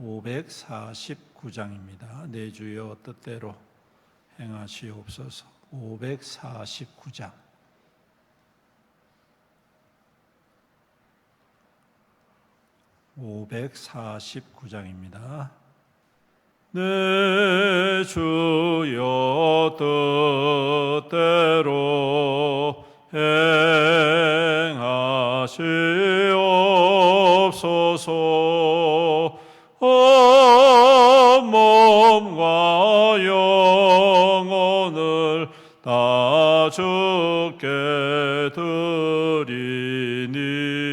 549장입니다. 내 주여 뜻대로 행하시옵소서. 549장. (549장입니다) 내 주여 뜻대로 행하시옵소서 주께 드리니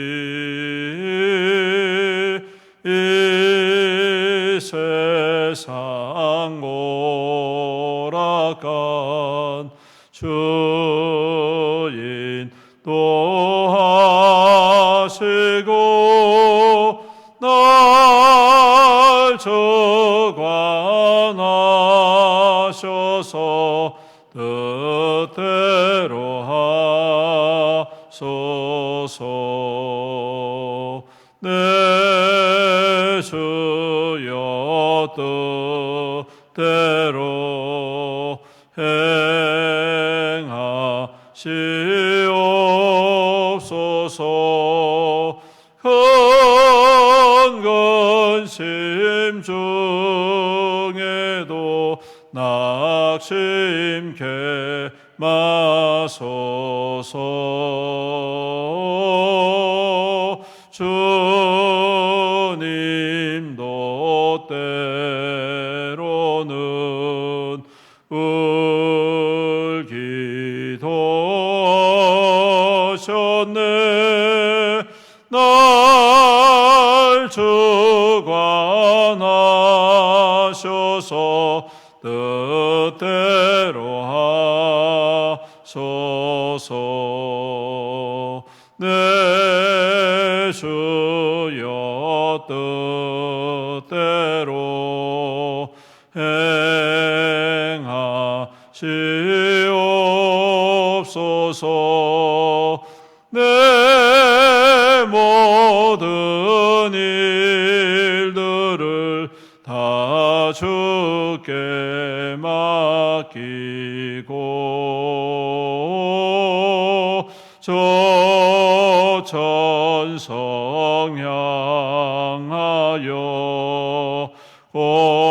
낙심케 마소서 내 모든 일들을 다 주께 맡기고 조처 원성 향하여 고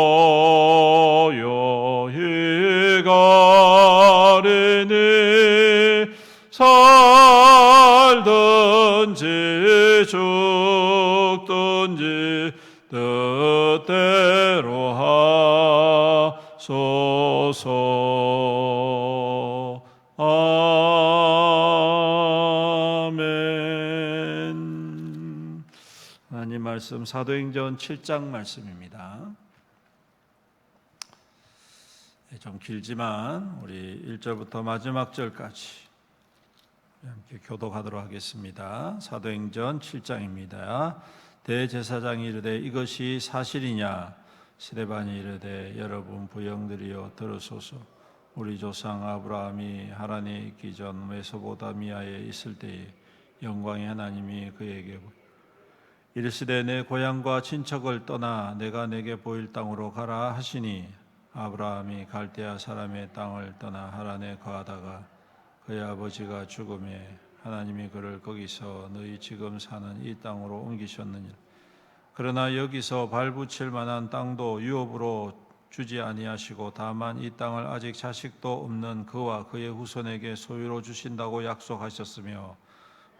죽든지 뜻대로 하소서 아멘 하나님 말씀 사도행전 7장 말씀입니다. 네, 좀 길지만 우리 1절부터 마지막 절까지 함께 교독하도록 하겠습니다. 사도행전 7장입니다. 대제사장이 이르되 이것이 사실이냐 시대반이 이르되 여러분 부영들이여 들으소서 우리 조상 아브라함이 하란에 있기 전 메소보다미아에 있을 때에 영광의 하나님이 그에게 이르시되 내 고향과 친척을 떠나 내가 내게 보일 땅으로 가라 하시니 아브라함이 갈대아 사람의 땅을 떠나 하란에 거하다가 그의 아버지가 죽음에 하나님이 그를 거기서 너희 지금 사는 이 땅으로 옮기셨느니라. 그러나 여기서 발붙일 만한 땅도 유업으로 주지 아니하시고 다만 이 땅을 아직 자식도 없는 그와 그의 후손에게 소유로 주신다고 약속하셨으며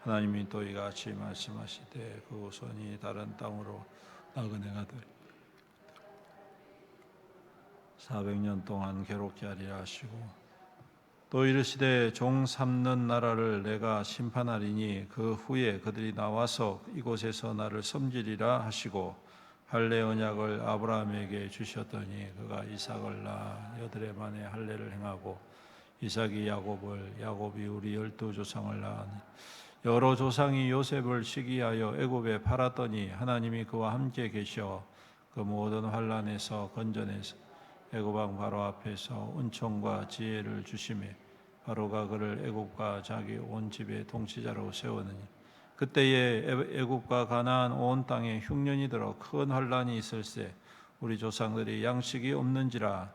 하나님이 또 이같이 말씀하시되 그 후손이 다른 땅으로 나그네가 되리 400년 동안 괴롭게 하리라 하시고 또 이르시되 종 삼는 나라를 내가 심판하리니 그 후에 그들이 나와서 이곳에서 나를 섬기리라 하시고 할례 언약을 아브라함에게 주셨더니 그가 이삭을 낳아 여드레 만에 할례를 행하고 이삭이 야곱을 야곱이 우리 열두 조상을 낳으니 여러 조상이 요셉을 시기하여 애굽에 팔았더니 하나님이 그와 함께 계셔 그 모든 환란에서 건져내서 애굽 왕 바로 앞에서 은총과 지혜를 주심에 바로가 그를 애굽과 자기 온 집의 통치자로 세우느니 그때에 애- 애굽과 가나안 온 땅에 흉년이 들어 큰 환란이 있을세 우리 조상들이 양식이 없는지라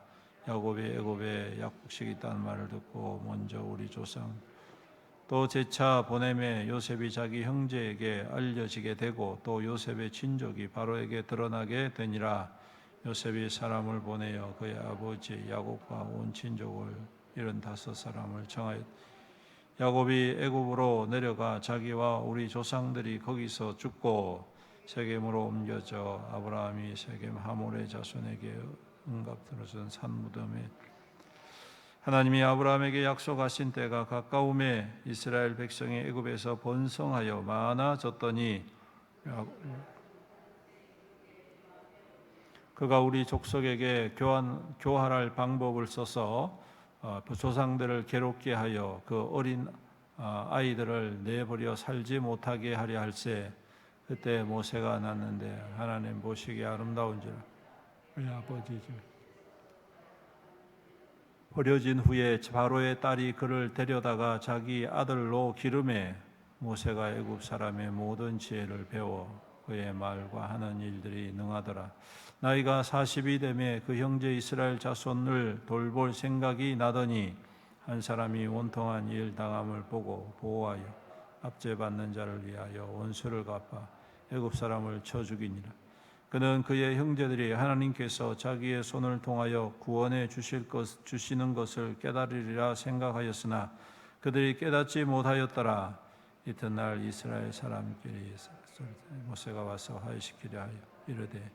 야곱이 애굽에 약국식이 있다는 말을 듣고 먼저 우리 조상 또 제차 보냄에 요셉이 자기 형제에게 알려지게 되고 또 요셉의 친족이 바로에게 드러나게 되니라. 요셉이 사람을 보내어 그의 아버지 야곱과 온 친족을 일흔다섯 사람을 청하였. 야곱이 애굽으로 내려가 자기와 우리 조상들이 거기서 죽고 세겜으로 옮겨져 아브라함이 세겜 하몰의 자손에게 응답 들어준 산 무덤에 하나님이 아브라함에게 약속하신 때가 가까움에 이스라엘 백성이 애굽에서 번성하여 많아졌더니 그가 우리 족속에게 교환, 교활할 방법을 써서 어, 조상들을 괴롭게 하여 그 어린 어, 아이들을 내버려 살지 못하게 하려 할세. 그때 모세가 났는데 하나님 보시기에 아름다운지라 우리 아버지죠 버려진 후에 바로의 딸이 그를 데려다가 자기 아들로 기름에 모세가 애굽 사람의 모든 지혜를 배워 그의 말과 하는 일들이 능하더라. 나이가 40이 되매 그 형제 이스라엘 자손을 돌볼 생각이 나더니 한 사람이 원통한 일 당함을 보고 보호하여 압제받는 자를 위하여 원수를 갚아 애굽 사람을 쳐 죽이니라. 그는 그의 형제들이 하나님께서 자기의 손을 통하여 구원해 주실 것 주시는 것을 깨달으리라 생각하였으나 그들이 깨닫지 못하였더라. 이튿날 이스라엘 사람끼리 모세가 와서 하이시키려 하여 이르되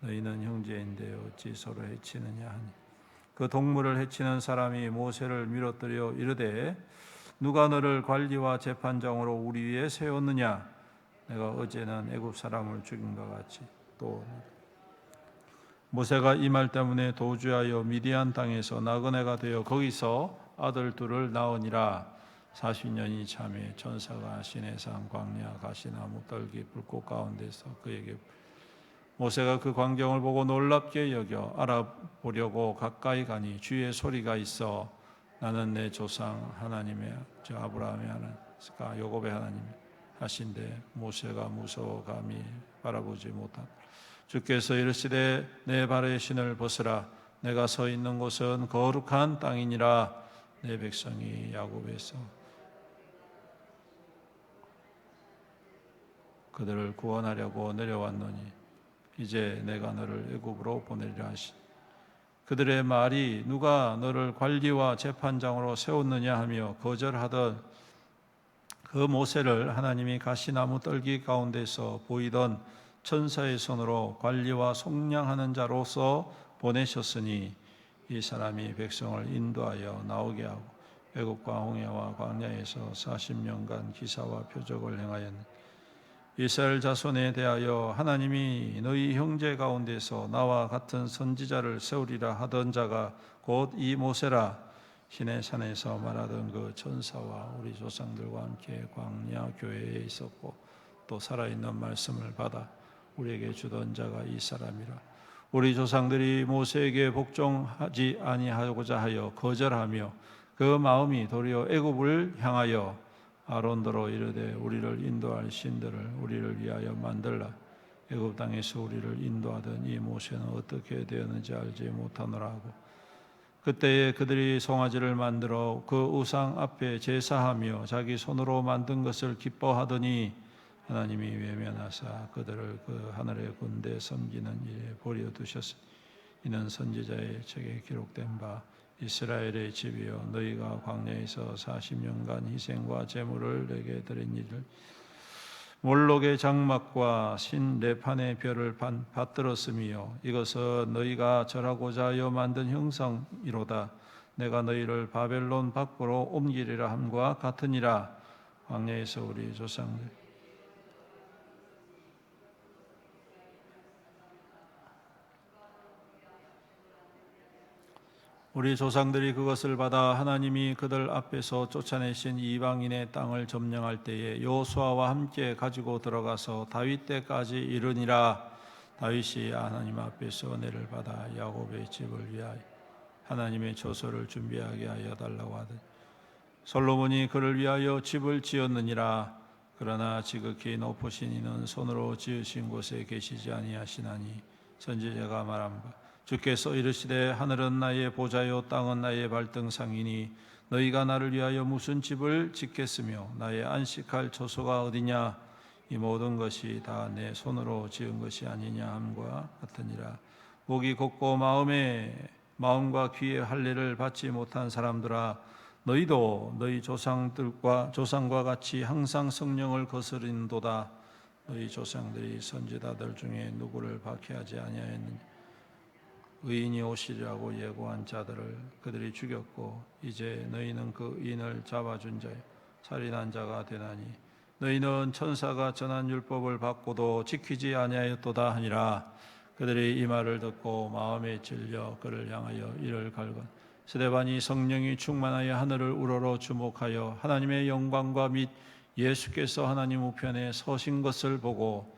너희는 형제인데 어찌 서로 해치느냐 하니? 그 동물을 해치는 사람이 모세를 밀어뜨려 이르되 누가 너를 관리와 재판장으로 우리 위에 세웠느냐? 내가 어제는 애굽 사람을 죽인 것 같이 또 모세가 이 말 때문에 도주하여 미디안 땅에서 나그네가 되어 거기서 아들 둘을 낳으니라 40년이 참에 천사가 시내산 광야 가시나무 떨기 불꽃 가운데서 그에게 모세가 그 광경을 보고 놀랍게 여겨 알아보려고 가까이 가니 주의 소리가 있어 나는 내 조상 하나님의 저 아브라함의 하나님 요곱의 하나님 하신데 모세가 무서워 감히 바라보지 못한 주께서 이르시되 내 발의 신을 벗으라. 내가 서 있는 곳은 거룩한 땅이니라. 내 백성이 야곱에서 그들을 구원하려고 내려왔노니 이제 내가 너를 애굽으로 보내리라 하시. 그들의 말이 누가 너를 관리와 재판장으로 세웠느냐 하며 거절하던 그 모세를 하나님이 가시나무 떨기 가운데서 보이던 천사의 손으로 관리와 속량하는 자로서 보내셨으니 이 사람이 백성을 인도하여 나오게 하고 애굽과 홍해와 광야에서 40년간 기사와 표적을 행하였네. 이스라엘 자손에 대하여 하나님이 너희 형제 가운데서 나와 같은 선지자를 세우리라 하던 자가 곧 이 모세라. 신의 산에서 말하던 그 천사와 우리 조상들과 함께 광야 교회에 있었고 또 살아있는 말씀을 받아 우리에게 주던 자가 이 사람이라. 우리 조상들이 모세에게 복종하지 아니하고자 하여 거절하며 그 마음이 도리어 애굽을 향하여 아론더로 이르되 우리를 인도할 신들을 우리를 위하여 만들라. 애굽 땅에서 우리를 인도하던 이 모세는 어떻게 되었는지 알지 못하노라 하고 그때에 그들이 송아지를 만들어 그 우상 앞에 제사하며 자기 손으로 만든 것을 기뻐하더니 하나님이 외면하사 그들을 그 하늘의 군대 섬기는 일에 버려 두셨으니 이는 선지자의 책에 기록된 바 이스라엘의 집이여 너희가 광야에서 40년간 희생과 제물을 내게 드린 일을 몰록의 장막과 신 레판의 별을 반- 받들었으며 이것은 너희가 절하고자 하여 만든 형상이로다. 내가 너희를 바벨론 밖으로 옮기리라 함과 같으니라. 광야에서 우리 조상들 우리 조상들이 그것을 받아 하나님이 그들 앞에서 쫓아내신 이방인의 땅을 점령할 때에 여호수아와 함께 가지고 들어가서 다윗 때까지 이르니라. 다윗이 하나님 앞에서 은혜를 받아 야곱의 집을 위하여 하나님의 조소를 준비하게 하여 달라고 하더니 솔로몬이 그를 위하여 집을 지었느니라. 그러나 지극히 높으신 이는 손으로 지으신 곳에 계시지 아니하시나니 선지자가 말한 바 주께서 이르시되 하늘은 나의 보좌요 땅은 나의 발등상이니 너희가 나를 위하여 무슨 집을 짓겠으며 나의 안식할 처소가 어디냐? 이 모든 것이 다 내 손으로 지은 것이 아니냐 함과 같으니라. 목이 곱고 마음에 마음과 귀에 할례를 받지 못한 사람들아 너희도 너희 조상들과 조상과 같이 항상 성령을 거스린도다. 너희 조상들이 선지자들 중에 누구를 박해하지 아니하였느냐 의인이 오시리라고 예고한 자들을 그들이 죽였고 이제 너희는 그 의인을 잡아준 자요 살인한 자가 되나니 너희는 천사가 전한 율법을 받고도 지키지 아니하였도다 하니라. 그들이 이 말을 듣고 마음에 질려 그를 향하여 이를 갈건 스데반이 성령이 충만하여 하늘을 우러러 주목하여 하나님의 영광과 및 예수께서 하나님 우편에 서신 것을 보고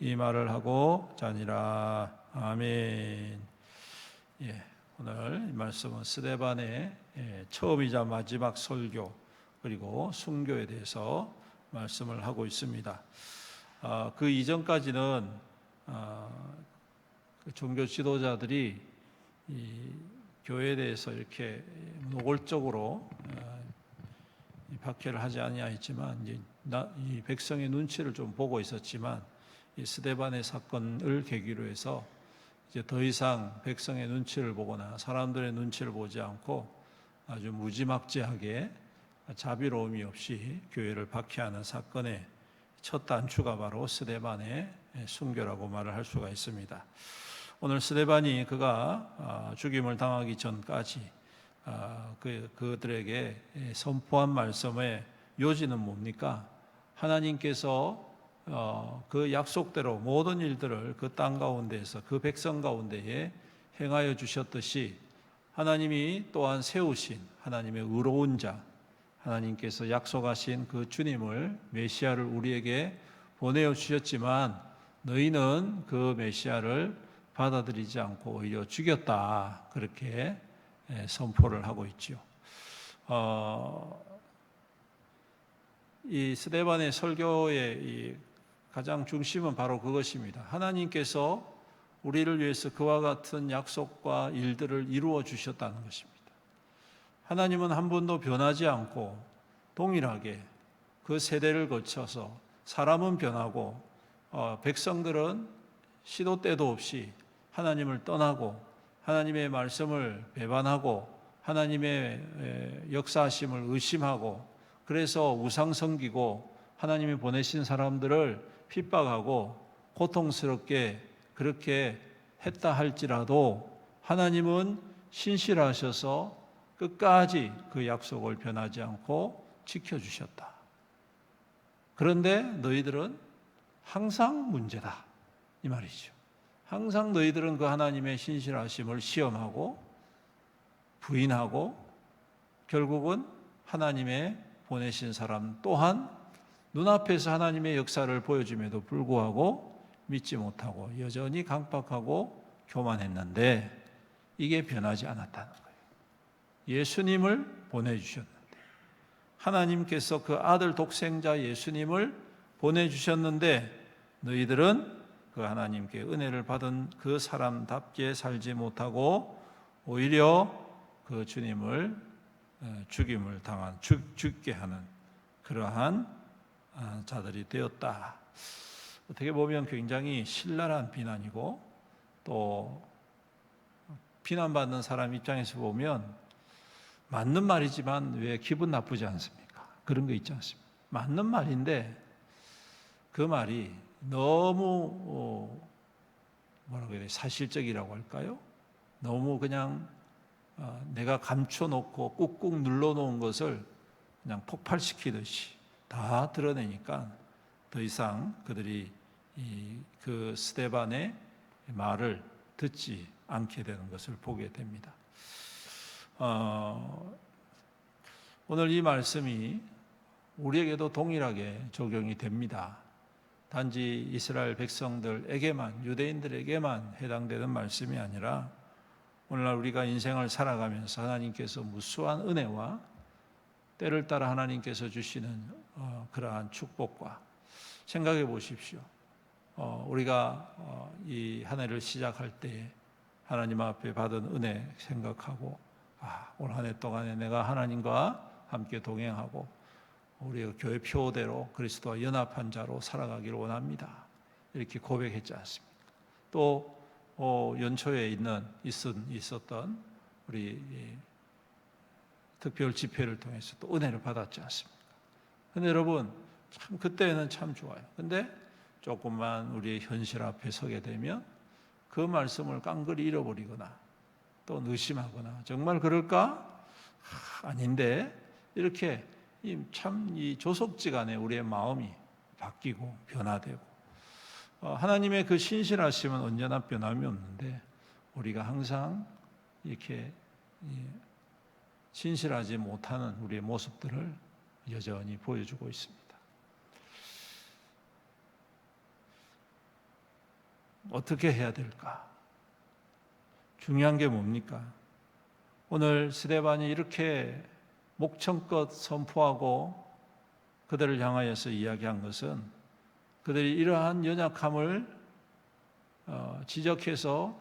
이 말을 하고 자니라 아멘. 예, 오늘 이 말씀은 스데반의 예, 처음이자 마지막 설교 그리고 순교에 대해서 말씀을 하고 있습니다. 아, 그 이전까지는 아, 그 종교 지도자들이 이 교회에 대해서 이렇게 노골적으로 아, 이 박해를 하지 아니하였지만 이제 나- 이 백성의 눈치를 좀 보고 있었지만 이 스데반의 사건을 계기로 해서 이제 더 이상 백성의 눈치를 보거나 사람들의 눈치를 보지 않고 아주 무지막지하게 자비로움이 없이 교회를 박해하는 사건의 첫 단추가 바로 스데반의 순교라고 말을 할 수가 있습니다. 오늘 스데반이 그가 아, 죽임을 당하기 전까지 아, 그 그들에게 선포한 말씀의 요지는 뭡니까? 하나님께서 어, 그 약속대로 모든 일들을 그 땅 가운데에서 그 백성 가운데에 행하여 주셨듯이 하나님이 또한 세우신 하나님의 의로운 자 하나님께서 약속하신 그 주님을 메시아를 우리에게 보내어 주셨지만 너희는 그 메시아를 받아들이지 않고 오히려 죽였다 그렇게 예, 선포를 하고 있지요. 어, 이 스데반의 설교의 이 가장 중심은 바로 그것입니다. 하나님께서 우리를 위해서 그와 같은 약속과 일들을 이루어 주셨다는 것입니다. 하나님은 한 번도 변하지 않고 동일하게 그 세대를 거쳐서 사람은 변하고 어, 백성들은 시도 때도 없이 하나님을 떠나고 하나님의 말씀을 배반하고 하나님의 에, 역사하심을 의심하고 그래서 우상 섬기고 하나님이 보내신 사람들을 핍박하고 고통스럽게 그렇게 했다 할지라도 하나님은 신실하셔서 끝까지 그 약속을 변하지 않고 지켜주셨다. 그런데 너희들은 항상 문제다. 이 말이죠. 항상 너희들은 그 하나님의 신실하심을 시험하고 부인하고 결국은 하나님의 보내신 사람 또한 눈앞에서 하나님의 역사를 보여줌에도 불구하고 믿지 못하고 여전히 강박하고 교만했는데 이게 변하지 않았다는 거예요. 예수님을 보내주셨는데 하나님께서 그 아들 독생자 예수님을 보내주셨는데 너희들은 그 하나님께 은혜를 받은 그 사람답게 살지 못하고 오히려 그 주님을 어, 죽임을 당한 죽, 죽게 하는 그러한 어, 자들이 되었다. 어떻게 보면 굉장히 신랄한 비난이고 또 비난받는 사람 입장에서 보면 맞는 말이지만 왜 기분 나쁘지 않습니까? 그런 거 있지 않습니까? 맞는 말인데 그 말이 너무 어, 뭐라고 해야 돼 사실적이라고 할까요? 너무 그냥 어, 내가 감춰놓고 꾹꾹 눌러놓은 것을 그냥 폭발시키듯이 다 드러내니까 더 이상 그들이 이 그 스테반의 말을 듣지 않게 되는 것을 보게 됩니다. 어, 오늘 이 말씀이 우리에게도 동일하게 적용이 됩니다. 단지 이스라엘 백성들에게만 유대인들에게만 해당되는 말씀이 아니라 오늘날 우리가 인생을 살아가면서 하나님께서 무수한 은혜와 때를 따라 하나님께서 주시는 어, 그러한 축복과 생각해 보십시오. 어, 우리가 어, 이 한 해를 시작할 때 하나님 앞에 받은 은혜 생각하고 아, 올 한 해 동안에 내가 하나님과 함께 동행하고 우리 교회 표대로 그리스도와 연합한 자로 살아가기를 원합니다. 이렇게 고백했지 않습니까? 또 어, 연초에 있는 있었, 있었던 우리 이 특별 집회를 통해서 또 은혜를 받았지 않습니까? 근데 여러분 참 그때는 참 좋아요. 근데 조금만 우리의 현실 앞에 서게 되면 그 말씀을 깡그리 잃어버리거나 또 의심하거나 정말 그럴까? 아, 아닌데 이렇게 참 이 조속지간에 우리의 마음이 바뀌고 변화되고 어, 하나님의 그 신실하심은 언제나 변함이 없는데 우리가 항상 이렇게 신실하지 못하는 우리의 모습들을 여전히 보여주고 있습니다. 어떻게 해야 될까? 중요한 게 뭡니까? 오늘 스데반이 이렇게 목청껏 선포하고 그들을 향하여서 이야기한 것은 그들이 이러한 연약함을 어, 지적해서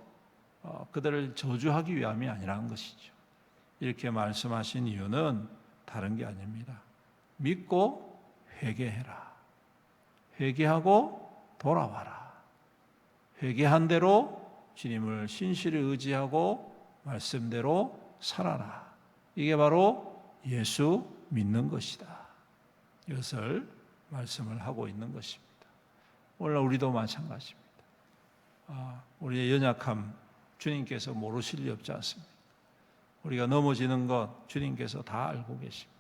어, 그들을 저주하기 위함이 아니라는 것이죠. 이렇게 말씀하신 이유는 다른 게 아닙니다. 믿고 회개해라. 회개하고 돌아와라. 회개한 대로 주님을 신실히 의지하고 말씀대로 살아라. 이게 바로 예수 믿는 것이다. 이것을 말씀을 하고 있는 것입니다. 오늘 우리도 마찬가지입니다. 아, 우리의 연약함 주님께서 모르실 리 없지 않습니다. 우리가 넘어지는 것 주님께서 다 알고 계십니다.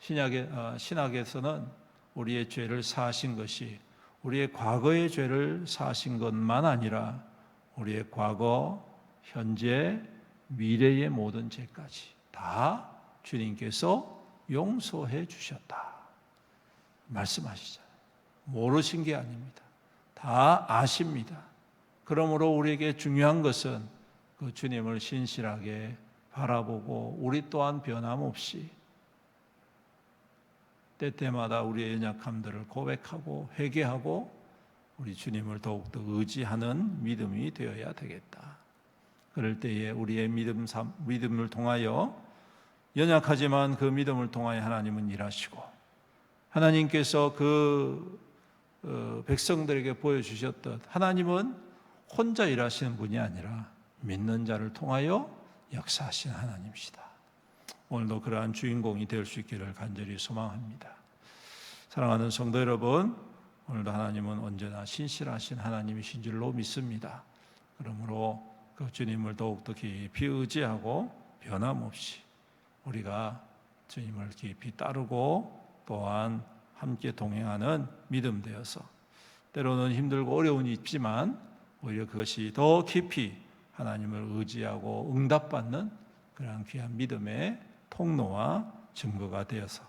신약에, 어, 신학에서는 우리의 죄를 사하신 것이 우리의 과거의 죄를 사하신 것만 아니라 우리의 과거, 현재, 미래의 모든 죄까지 다 주님께서 용서해 주셨다. 말씀하시잖아요. 모르신 게 아닙니다. 다 아십니다. 그러므로 우리에게 중요한 것은 그 주님을 신실하게 바라보고 우리 또한 변함없이 때때마다 우리의 연약함들을 고백하고 회개하고 우리 주님을 더욱더 의지하는 믿음이 되어야 되겠다. 그럴 때에 우리의 믿음 삼- 믿음을 통하여 연약하지만 그 믿음을 통하여 하나님은 일하시고 하나님께서 그 어, 백성들에게 보여주셨듯 하나님은 혼자 일하시는 분이 아니라 믿는 자를 통하여 역사하시는 하나님이시다. 오늘도 그러한 주인공이 될 수 있기를 간절히 소망합니다. 사랑하는 성도 여러분, 오늘도 하나님은 언제나 신실하신 하나님이신 줄로 믿습니다. 그러므로 그 주님을 더욱더 깊이 의지하고 변함없이 우리가 주님을 깊이 따르고 또한 함께 동행하는 믿음 되어서 때로는 힘들고 어려움이 있지만 오히려 그것이 더 깊이 하나님을 의지하고 응답받는 그러한 귀한 믿음의 통로와 증거가 되어서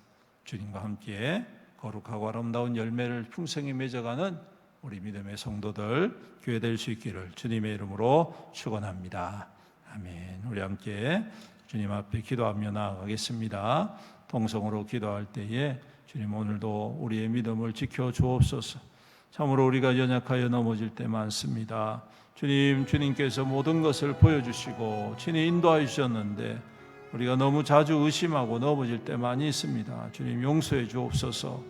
주님과 함께 거룩하고 아름다운 열매를 풍성히 맺어가는 우리 믿음의 성도들 교회 될 수 있기를 주님의 이름으로 축원합니다. 아멘. 우리 함께 주님 앞에 기도하며 나아가겠습니다. 동성으로 기도할 때에 주님 오늘도 우리의 믿음을 지켜 주옵소서. 참으로 우리가 연약하여 넘어질 때 많습니다. 주님, 주님께서 모든 것을 보여주시고 친히 인도하여 주셨는데 우리가 너무 자주 의심하고 넘어질 때 많이 있습니다. 주님 용서해 주옵소서.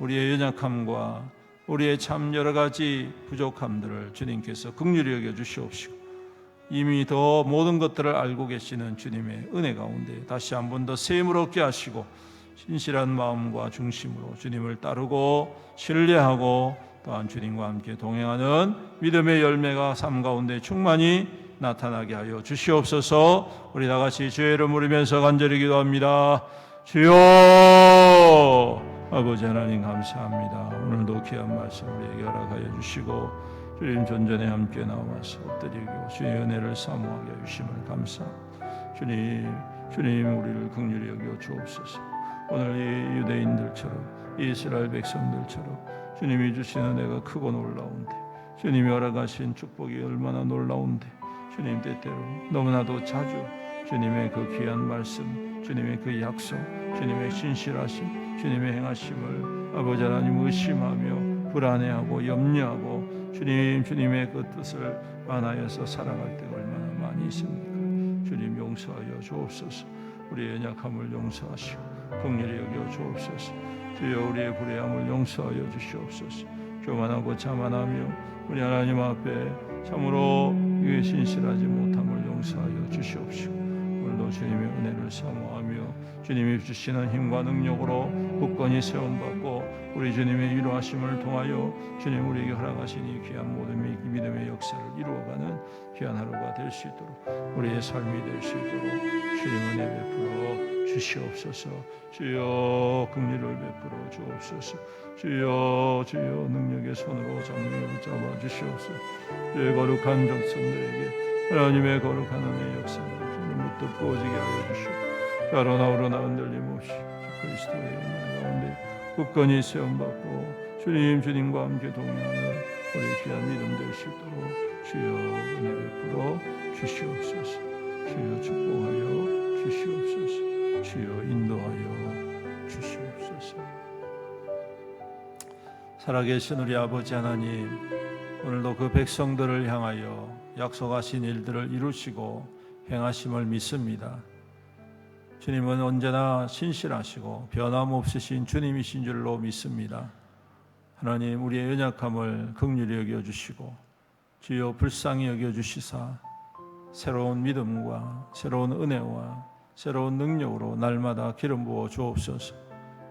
우리의 연약함과 우리의 참 여러 가지 부족함들을 주님께서 긍휼히 여겨 주시옵시고 이미 더 모든 것들을 알고 계시는 주님의 은혜 가운데 다시 한 번 더 세임을 얻게 하시고 신실한 마음과 중심으로 주님을 따르고 신뢰하고 또한 주님과 함께 동행하는 믿음의 열매가 삶 가운데 충만히 나타나게 하여 주시옵소서. 우리 다 같이 주의 이름 부르면서 간절히 기도합니다. 주여 아버지 하나님 감사합니다. 오늘도 귀한 말씀 우리에게 허락하여 주시고 주님 전전에 함께 나와서 엎드리고 주의 은혜를 사모하게 해주심을 감사합니다. 주님 주님 우리를 긍휼히 여겨 주옵소서. 오늘 이 유대인들처럼 이 이스라엘 백성들처럼 주님이 주시는 은혜가 크고 놀라운데 주님이 허락하신 축복이 얼마나 놀라운데 주님 때때로 너무나도 자주 주님의 그 귀한 말씀 주님의 그 약속 주님의 신실하심 주님의 행하심을 아버지 하나님 의심하며 불안해하고 염려하고 주님 주님의 그 뜻을 반하여서 살아갈 때가 얼마나 많이 있습니까? 주님 용서하여 주옵소서. 우리의 연약함을 용서하시고 긍휼히 여겨 주옵소서. 주여 우리의 불의함을 용서하여 주시옵소서. 교만하고 자만하며 우리 하나님 앞에 참으로 이에 신실하지 못함을 용서하여 주시옵시고 오늘도 주님의 은혜를 사모하며 주님이 주시는 힘과 능력으로 굳건히 세움받고 우리 주님의 위로하심을 통하여 주님 우리에게 허락하신 이 귀한 모든 미- 믿음의 역사를 이루어가는 귀한 하루가 될 수 있도록 우리의 삶이 될 수 있도록 주님 은혜 베풀어 주시옵소서. 주여 긍휼을 베풀어 주옵소서. 주여 주여 능력의 손으로 장면을 잡아 주시옵소서. 주의 거룩한 백성들에게 하나님의 거룩한 은혜 역사를 주님 무뜻 부어지게 하여 주시고 자로나 오르나 흔들림 없이 주 그리스도의 은혜 가운데 굳건히 세움받고 주님 주님과 함께 동행하는 우리 귀한 믿음 될 수 있도록 주여 은혜 베풀어 주시옵소서. 주여 축복하여 주시옵소서 주여 인도하여 주시옵소서 살아계신 우리 아버지 하나님 오늘도 그 백성들을 향하여 약속하신 일들을 이루시고 행하심을 믿습니다. 주님은 언제나 신실하시고 변함없으신 주님이신 줄로 믿습니다. 하나님 우리의 연약함을 극률히 여겨 주시고 주여 불쌍히 여겨 주시사 새로운 믿음과 새로운 은혜와 새로운 능력으로 날마다 기름 부어 주옵소서.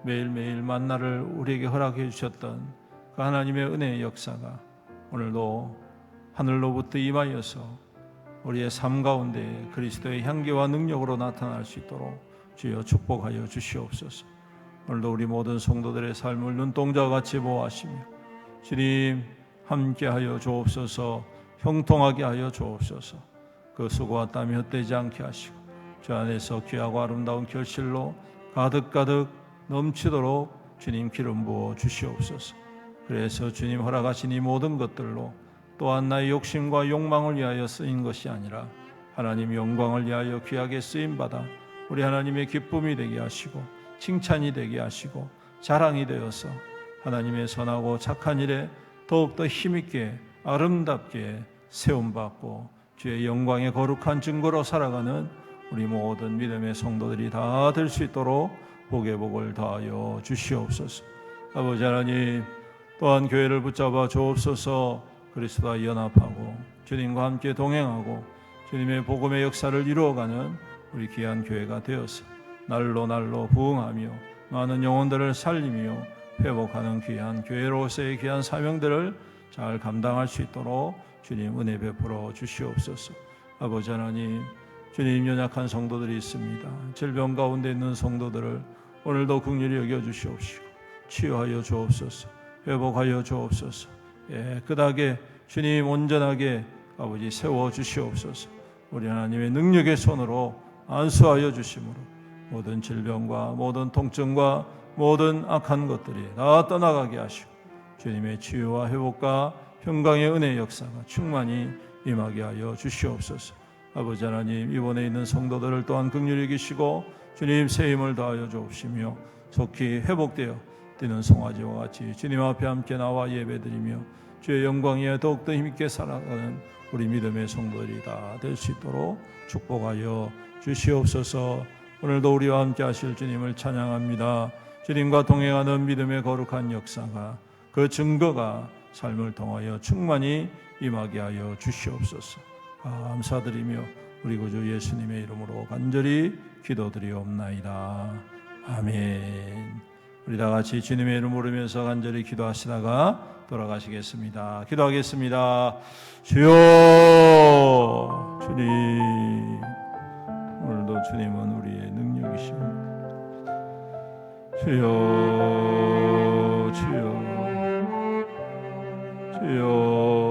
매일매일 만나를 우리에게 허락해 주셨던 그 하나님의 은혜의 역사가 오늘도 하늘로부터 임하여서 우리의 삶 가운데 그리스도의 향기와 능력으로 나타날 수 있도록 주여 축복하여 주시옵소서. 오늘도 우리 모든 성도들의 삶을 눈동자와 같이 보호하시며 주님 함께하여 주옵소서 형통하게 하여 주옵소서 그 수고와 땀이 헛되지 않게 하시고 주 안에서 귀하고 아름다운 결실로 가득가득 넘치도록 주님 기름 부어 주시옵소서. 그래서 주님 허락하신 이 모든 것들로 또한 나의 욕심과 욕망을 위하여 쓰인 것이 아니라 하나님 영광을 위하여 귀하게 쓰임 받아 우리 하나님의 기쁨이 되게 하시고 칭찬이 되게 하시고 자랑이 되어서 하나님의 선하고 착한 일에 더욱더 힘있게 아름답게 세움받고 주의 영광의 거룩한 증거로 살아가는 우리 모든 믿음의 성도들이 다 될 수 있도록 복의 복을 다하여 주시옵소서. 아버지 하나님 또한 교회를 붙잡아 주옵소서 그리스도와 연합하고 주님과 함께 동행하고 주님의 복음의 역사를 이루어가는 우리 귀한 교회가 되어서 날로 날로 부흥하며 많은 영혼들을 살리며 회복하는 귀한 교회로서의 귀한 사명들을 잘 감당할 수 있도록 주님 은혜 베풀어 주시옵소서. 아버지 하나님, 주님 연약한 성도들이 있습니다. 질병 가운데 있는 성도들을 오늘도 긍휼히 여겨 주시옵시고 치유하여 주옵소서. 회복하여 주옵소서. 예, 그다게 주님 온전하게 아버지 세워 주시옵소서. 우리 하나님의 능력의 손으로 안수하여 주심으로 모든 질병과 모든 통증과 모든 악한 것들이 다 떠나가게 하시고 주님의 치유와 회복과 평강의 은혜 역사가 충만히 임하게 하여 주시옵소서. 아버지 하나님 이번에 있는 성도들을 또한 긍휼히 여기시고 주님 새 힘을 다하여 주옵시며 속히 회복되어 뛰는 송아지와 같이 주님 앞에 함께 나와 예배드리며 주의 영광에 더욱더 힘있게 살아가는 우리 믿음의 성도들이 다 될 수 있도록 축복하여 주시옵소서. 오늘도 우리와 함께 하실 주님을 찬양합니다. 주님과 동행하는 믿음의 거룩한 역사가 그 증거가 삶을 통하여 충만히 임하게 하여 주시옵소서. 감사드리며 우리 구주 예수님의 이름으로 간절히 기도드리옵나이다. 아멘. 우리 다 같이 주님의 이름 부르면서 간절히 기도하시다가 돌아가시겠습니다. 기도하겠습니다. 주여 주님 오늘도 주님은 우리의 능력이십니다. 주여 주여 주여